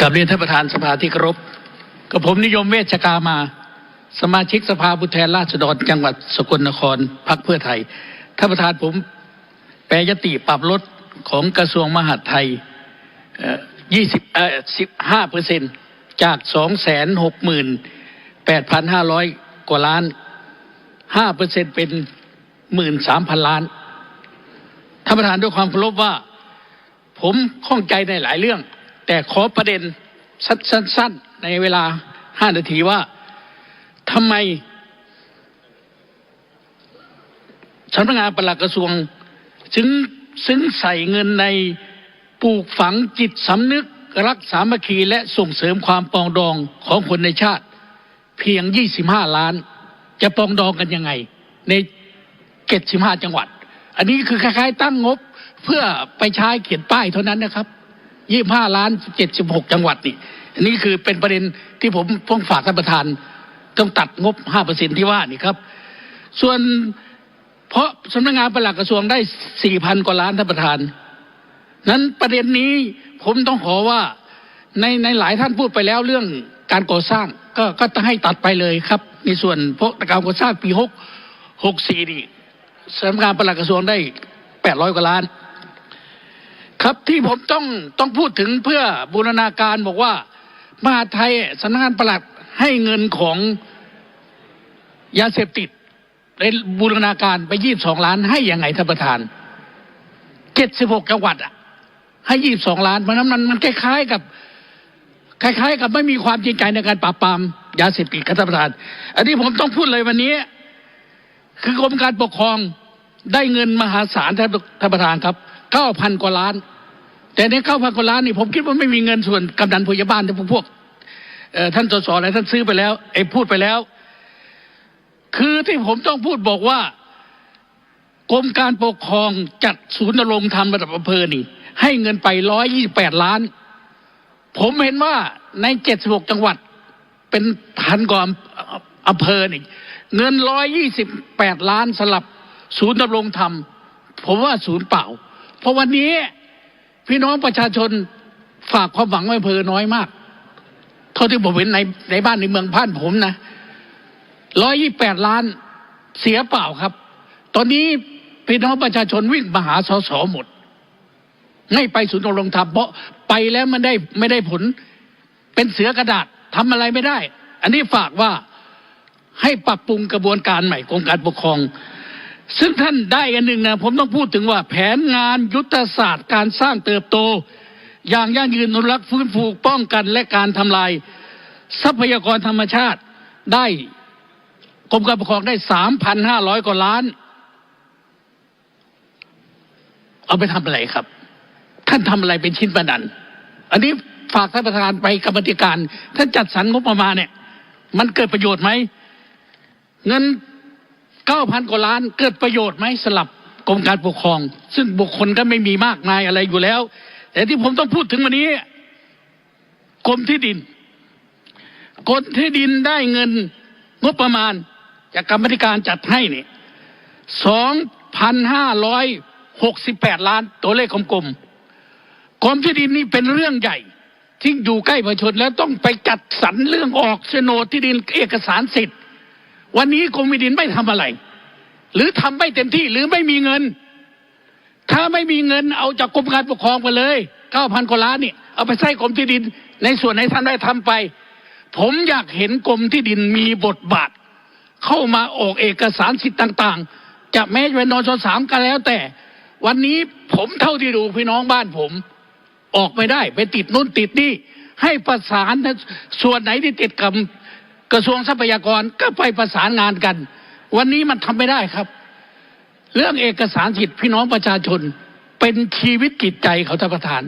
กับเรียนท่านประธานสภาที่เคารพกับผมนิยมเวชกามา สมาชิกสภาผู้แทนราษฎรจังหวัดสกลนครพรรคเพื่อไทยท่านประธานผมแปรยติปรับลดของกระทรวงมหาดไทยยี่สิบเอ่อสิบห้าเปอร์เซ็นจากสองแสนหกหมื่นแปดพันห้าร้อยกว่าล้านห้าเปอร์เซ็นเป็นหมื่นสามพันล้าน ท่านประธานด้วยความเคารพว่า ผมข้องใจในหลายเรื่อง แต่ขอประเด็นสั้นๆในเวลาห้านาทีว่าทำไมสำนักงานปลัดกระทรวงถึงซึ่งใส่เงินในปลูกฝังจิตสำนึกรักสามัคคีและส่งเสริมความปองดองของคนในชาติ เพียง 25 ล้าน จะปองดองกันยังไง ใน75จังหวัด อันนี้คือคล้ายๆ ตั้งงบเพื่อไปใช้เขียนป้ายเท่านั้นนะครับ 25ล้าน76จังหวัดนี่อันนี้คือเป็นประเด็นที่ผมต้องฝากท่านประธาน ต้องตัดงบ5%ที่ว่านี่ครับ ส่วนเพราะสำนักงานปลัดกระทรวงได้4,000กว่าล้านท่านประธาน นั้นประเด็นนี้ผมต้องขอว่าในในหลายท่านพูดไปแล้วเรื่องการก่อสร้างก็ก็ต้องให้ตัดไปเลยครับ ในส่วนเพราะการก่อสร้างปี6 64นี่สำนักงานปลัดกระทรวงได้800กว่าล้าน ครับที่ผมต้องต้องพูดถึงเพื่อบูรณาการบอกว่ามหาไทยสำนักงานประหลัดให้เงินของยาเสพติดในบูรณาการไปยี่บสองล้าน ให้ยังไงท่านประธานเจ็ดสิบหกจังหวัดอะ ให้ยี่บสองล้านเพราะนั้นมันมันคล้ายๆกับ คล้าย ๆ กับไม่มีความจริงใจในการปราบปรามยาเสพติดครับท่านประธาน อันนี้ผมต้องพูดเลยวันนี้ คือกรมการปกครองได้เงินมหาศาลท่านประธานครับเก้าพันกว่าล้าน แต่ในเก้าพันกว่าล้านนี่ผมคิดว่าไม่มีเงินส่วนกำนันผู้ใหญ่บ้านที่พวกท่านสสอะไรท่านซื้อไปแล้วไอ้พูดไปแล้ว คือที่ผมต้องพูดบอกว่ากรมการปกครองจัดศูนย์นรงธรรมระดับอำเภอนี่ ให้เงินไปร้อยยี่แปดล้าน ผมเห็นว่าในเจ็ดสิบหกจังหวัด เป็นพันกว่าอำเภอนี่เงินร้อยยี่สิบแปดล้านสลับศูนย์ดำรงธรรม ผมว่าศูนย์เปล่า เพราะวันนี้ พี่น้องประชาชนฝากความหวังไว้เภอน้อยมาก เท่าที่ผมเห็นในในบ้านในเมืองพันผมนะร้อยยี่แปดล้านเสียเปล่าครับ ตอนนี้พี่น้องประชาชนวิ่งมาหาสสหมด ไม่ไปศูนย์ดำรงธรรมเพราะไปแล้วมันได้ไม่ได้ผล เป็นเสือกระดาษทำอะไรไม่ได้ อันนี้ฝากว่าให้ปรับปรุงกระบวนการใหม่ของการปกครอง ซึ่งท่านได้อันหนึ่งนะผมต้องพูดถึงว่าแผนงานยุทธศาสตร์การสร้างเติบโต อย่างยั่งยืนอนุรักษ์ฟื้นฟูป้องกันและการทำลาย ทรัพยากรธรรมชาติได้กรมการปกครองได้สามพันห้าร้อยกว่าล้าน เอาไปทำอะไรครับ ท่านทำอะไรเป็นชิ้นประดัน อันนี้ฝากท่านประธานไปกรรมธิการท่านจัดสรรงบประมาณเนี่ย มันเกิดประโยชน์ไหมเงิน เก้าพันกว่าล้านเกิดประโยชน์ไหมสลับกรมการปกครอง ซึ่งบุคคลก็ไม่มีมากมายอะไรอยู่แล้ว แต่ที่ผมต้องพูดถึงวันนี้กรมที่ดินกรมที่ดินได้เงินงบประมาณจากกรรมธิการจัดให้นี่สองพันห้าร้อยหกสิบแปดล้านตัวเลขกลมๆกรมที่ดินนี่เป็นเรื่องใหญ่ ที่อยู่ใกล้ประชาชนแล้วต้องไปจัดสรรเรื่องออกโฉนดที่ดินเอกสารสิทธิ์ วันนี้กรมที่ดินไม่ทำอะไร หรือทำไม่เต็มที่หรือไม่มีเงิน ถ้าไม่มีเงินเอาจากกรมการปกครองไปเลยเก้าพันกว่าล้านนี่เอาไปใช้กรมที่ดิน ในส่วนไหนท่านได้ทำไป ผมอยากเห็นกรมที่ดินมีบทบาท เข้ามาออกเอกสารสิทธิ์ต่าง ๆ จะแม้จะเป็นนชสามก็แล้ว แต่ วันนี้ผมเท่าที่ดูพี่น้องบ้านผม ออกไม่ได้ ไปติดนู่นติดนี่ให้ประสานส่วนไหนที่ติดกับ กระทรวงทรัพยากรก็ไปประสานงานกัน วันนี้มันทำไม่ได้ครับ เรื่องเอกสารสิทธิ์พี่น้องประชาชนเป็นชีวิตจิตใจเขาท่านประธาน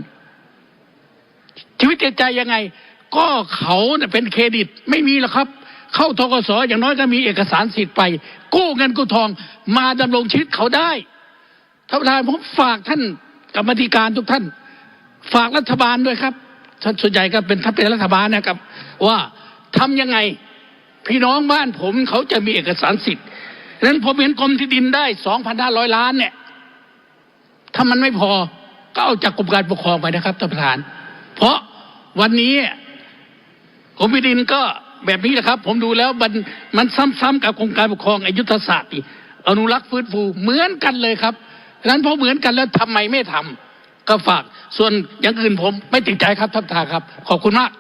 ชีวิตจิตใจยังไง ก็เขาเน่ยเป็นเครดิตไม่มีหรอกครับ เข้าทกสอย่างน้อยก็มีเอกสารสิทธิ์ไป กู้เงินกู้ทองมาดำรงชีวิตเขาได้ท่านประธานผมฝากท่านกรรมธิการทุกท่าน ฝากรัฐบาลด้วยครับท่านส่วนใหญ่ก็เป็นถ้าเป็นรัฐบาลนะครับ ว่าทำยังไง พี่น้องบ้านผมเขาจะมีเอกสารสิทธิ์ดังนั้นผมเห็นกรมที่ดินได้สองพันห้าร้อยล้านเนี่ย ถ้ามันไม่พอก็เอาจากกรมการปกครองไปนะครับท่านประธาน เพราะวันนี้กรมแผ่ดินก็แบบนี้แหละครับ ผมดูแล้วมันมันซ้ำๆกับโครงการปกครองอายุทธศาสตร์อีกอนุรักษ์ฟื้นฟูเหมือนกันเลยครับฉะนั้นพอเหมือนกันแล้วทำไมไม่ทำก็ฝาก ส่วนอย่างอื่นผมไม่ติดใจครับท่านประธานครับ ขอบคุณมาก